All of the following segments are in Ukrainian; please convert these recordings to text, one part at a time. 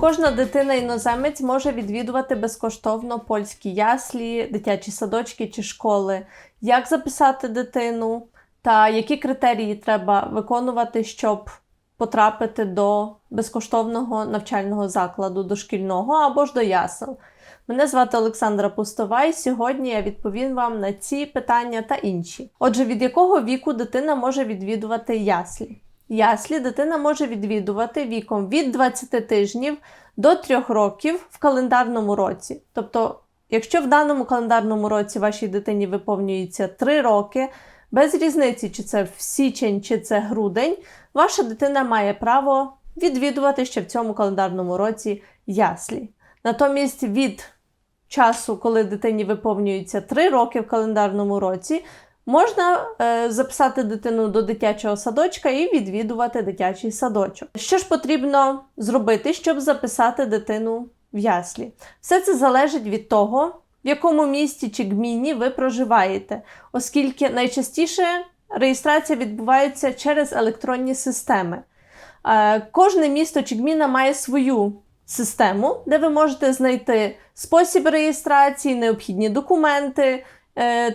кожна дитина-іноземець може відвідувати безкоштовно польські яслі, дитячі садочки чи школи. Як записати дитину та які критерії треба виконувати, щоб потрапити до безкоштовного навчального закладу, дошкільного або ж до ясел. Мене звати Олександра Пустова, і сьогодні я відповім вам на ці питання та інші. Отже, від якого віку дитина може відвідувати яслі? Яслі дитина може відвідувати віком від 20 тижнів до 3 років в календарному році. Тобто, якщо в даному календарному році вашій дитині виповнюється 3 роки, без різниці, чи це в січень, чи це грудень, ваша дитина має право відвідувати ще в цьому календарному році яслі. Натомість від часу, коли дитині виповнюється 3 роки в календарному році, можна е, записати дитину до дитячого садочка і відвідувати дитячий садочок. Що ж потрібно зробити, щоб записати дитину в яслі? Все це залежить від того, в якому місті чи гміні ви проживаєте, оскільки найчастіше реєстрація відбувається через електронні системи. Е, Кожне місто чи гміна має свою систему, де ви можете знайти спосіб реєстрації, необхідні документи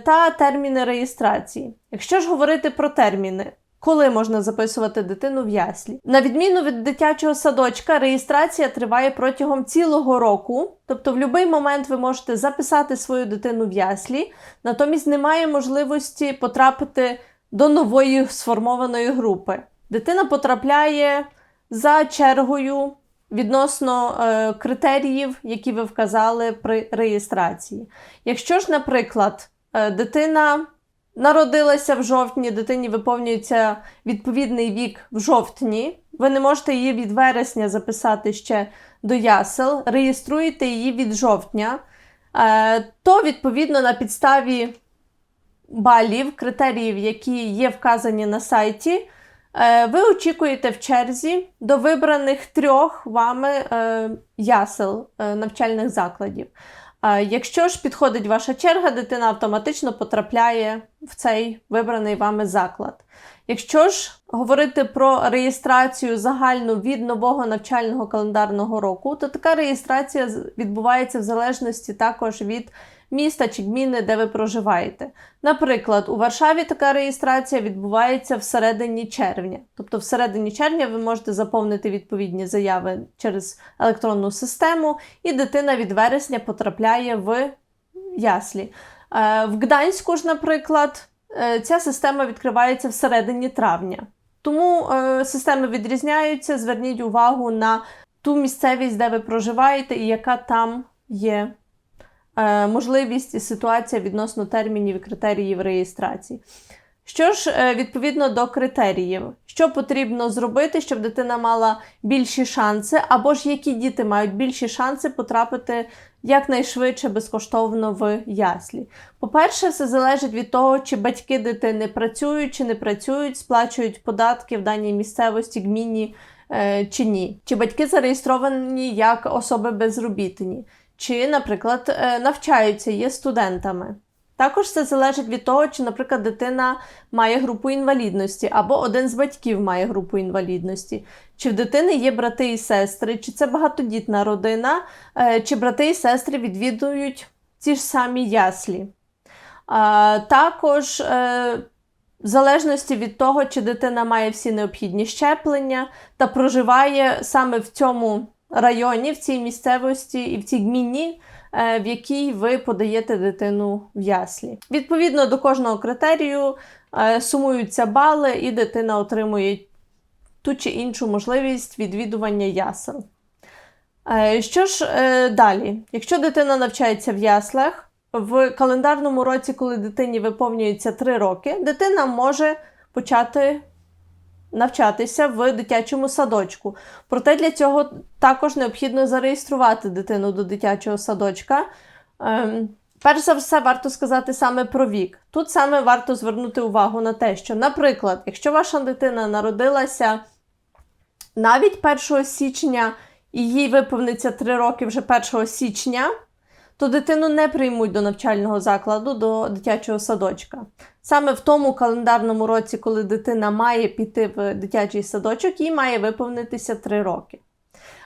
та терміни реєстрації. Якщо ж говорити про терміни, коли можна записувати дитину в яслі? На відміну від дитячого садочка, реєстрація триває протягом цілого року, тобто в будь-який момент ви можете записати свою дитину в яслі, натомість немає можливості потрапити до нової сформованої групи. Дитина потрапляє за чергою відносно е, критеріїв, які ви вказали при реєстрації. Якщо ж, наприклад, е, дитина народилася в жовтні, дитині виповнюється відповідний вік в жовтні, ви не можете її від вересня записати ще до ясел, реєструєте її від жовтня, е, то відповідно на підставі балів, критеріїв, які є вказані на сайті. Е, Ви очікуєте в черзі до вибраних трьох вами е, ясел е, навчальних закладів. Якщо ж підходить ваша черга, дитина автоматично потрапляє в цей вибраний вами заклад. Якщо ж говорити про реєстрацію загальну від нового навчального календарного року, то така реєстрація відбувається в залежності також від міста чи гміни, де ви проживаєте. Наприклад, у Варшаві така реєстрація відбувається всередині червня. Тобто, всередині червня ви можете заповнити відповідні заяви через електронну систему, і дитина від вересня потрапляє в яслі. Е, В Гданську ж, наприклад, е, ця система відкривається всередині травня. Тому е, системи відрізняються. Зверніть увагу на ту місцевість, де ви проживаєте, і яка там є е, можливість і ситуація відносно термінів і критеріїв реєстрації. Що ж, е, відповідно до критеріїв, що потрібно зробити, щоб дитина мала більші шанси, або ж які діти мають більші шанси потрапити якнайшвидше безкоштовно в яслі. По-перше, це залежить від того, чи батьки дитини працюють, чи не працюють, сплачують податки в даній місцевості, гміні е, чи ні. Чи батьки зареєстровані як особи безробітні, чи, наприклад, е, навчаються, є студентами. Також це залежить від того, чи, наприклад, дитина має групу інвалідності, або один з батьків має групу інвалідності, чи в дитини є брати і сестри, чи це багатодітна родина, е, чи брати і сестри відвідують ті ж самі яслі. Також е, в залежності від того, чи дитина має всі необхідні щеплення та проживає саме в цьому районі, в цій місцевості і в цій гміні, е, в якій ви подаєте дитину в яслі. Відповідно до кожного критерію е, сумуються бали, і дитина отримує ту чи іншу можливість відвідування ясел. Е, Що ж далі? Якщо дитина навчається в яслах, в календарному році, коли дитині виповнюється 3 роки, дитина може почати навчатися в дитячому садочку. Проте для цього також необхідно зареєструвати дитину до дитячого садочка. Ем, Перш за все, варто сказати саме про вік. Тут саме варто звернути увагу на те, що, наприклад, якщо ваша дитина народилася навіть 1 січня і їй виповниться 3 роки вже 1 січня, то дитину не приймуть до навчального закладу, до дитячого садочка. Саме в тому календарному році, коли дитина має піти в дитячий садочок, їй має виповнитися 3 роки.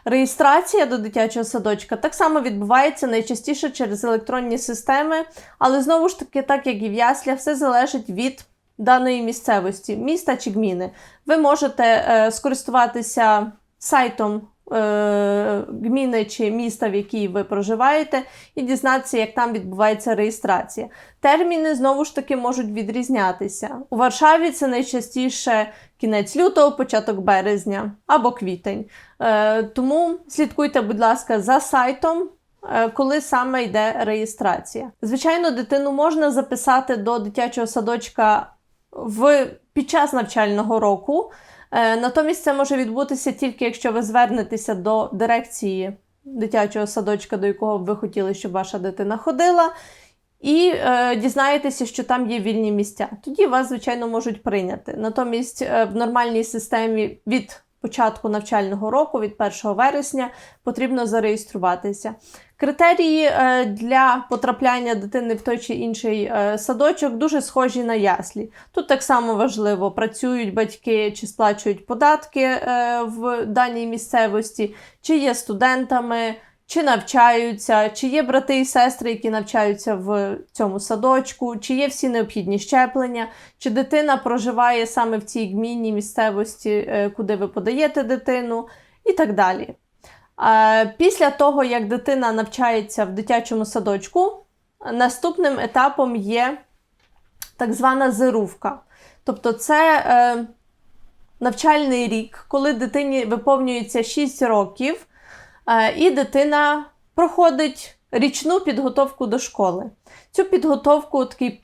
Реєстрація до дитячого садочка так само відбувається найчастіше через електронні системи, але знову ж таки, так як і в яслях, все залежить від даної місцевості, міста чи гміни. Ви можете е, скористуватися сайтом гміни чи міста, в якій ви проживаєте, і дізнатися, як там відбувається реєстрація. Терміни знову ж таки можуть відрізнятися. У Варшаві це найчастіше кінець лютого, початок березня або квітень. Е, тому слідкуйте, будь ласка, за сайтом. е, Коли саме йде реєстрація, звичайно, дитину можна записати до дитячого садочка в під час навчального року. Е, Натомість це може відбутися тільки якщо ви звернетеся до дирекції дитячого садочка, до якого б ви хотіли, щоб ваша дитина ходила, і е, дізнаєтеся, що там є вільні місця. Тоді вас, звичайно, можуть прийняти. Натомість е, в нормальній системі від початку навчального року, від 1 вересня, потрібно зареєструватися. Критерії е, для потрапляння дитини в той чи інший е, садочок дуже схожі на яслі. Тут так само важливо, працюють батьки чи сплачують податки е, в даній місцевості, чи є студентами, чи навчаються, чи є брати і сестри, які навчаються в цьому садочку, чи є всі необхідні щеплення, чи дитина проживає саме в цій гмінній місцевості, е, куди ви подаєте дитину, і так далі. Після того, як дитина навчається в дитячому садочку, наступним етапом є так звана зирувка. Тобто це е, навчальний рік, коли дитині виповнюється 6 років, і дитина проходить річну підготовку до школи. Цю підготовку, такий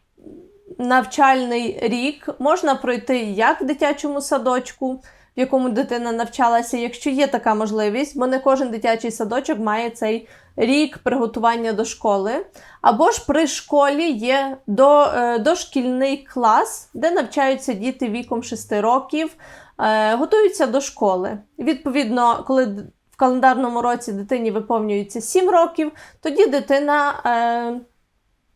навчальний рік, можна пройти як в дитячому садочку, в якому дитина навчалася, якщо є така можливість, бо не кожен дитячий садочок має цей рік приготування до школи. Або ж при школі є до, е, дошкільний клас, де навчаються діти віком 6 років, е, готуються до школи. Відповідно, коли календарному році дитині виповнюється 7 років, тоді дитина е,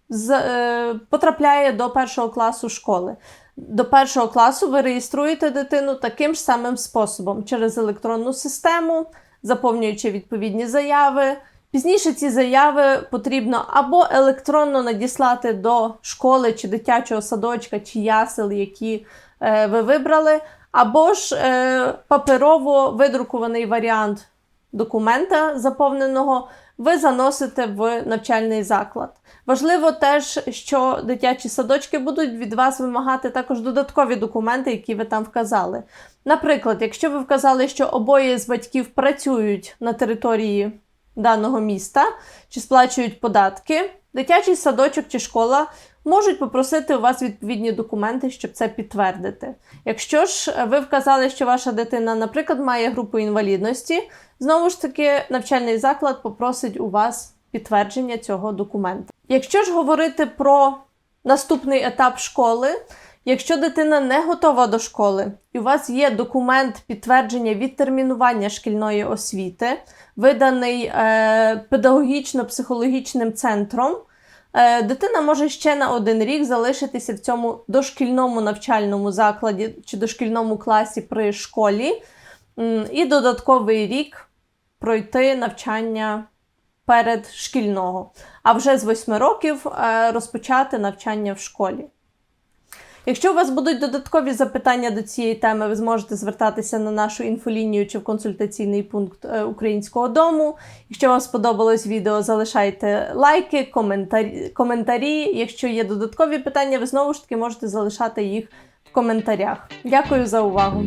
з, е, потрапляє до першого класу школи. До першого класу ви реєструєте дитину таким ж самим способом через електронну систему, заповнюючи відповідні заяви. Пізніше ці заяви потрібно або електронно надіслати до школи чи дитячого садочка чи ясел, які е, ви вибрали, або ж е, паперово видрукований варіант документа заповненого ви заносите в навчальний заклад. Важливо теж, що дитячі садочки будуть від вас вимагати також додаткові документи, які ви там вказали. Наприклад, якщо ви вказали, що обоє з батьків працюють на території даного міста чи сплачують податки, дитячий садочок чи школа можуть попросити у вас відповідні документи, щоб це підтвердити. Якщо ж ви вказали, що ваша дитина, наприклад, має групу інвалідності, знову ж таки навчальний заклад попросить у вас підтвердження цього документа. Якщо ж говорити про наступний етап школи, якщо дитина не готова до школи, і у вас є документ підтвердження відтермінування шкільної освіти, виданий е, педагогічно-психологічним центром, е, дитина може ще на один рік залишитися в цьому дошкільному навчальному закладі чи дошкільному класі при школі, і додатковий рік пройти навчання перед шкільного, а вже з 8 років е, розпочати навчання в школі. Якщо у вас будуть додаткові запитання до цієї теми, ви зможете звертатися на нашу інфолінію чи в консультаційний пункт е, Українського дому. Якщо вам сподобалось відео, залишайте лайки, коментарі. коментарі. Якщо є додаткові питання, ви знову ж таки можете залишати їх в коментарях. Дякую за увагу!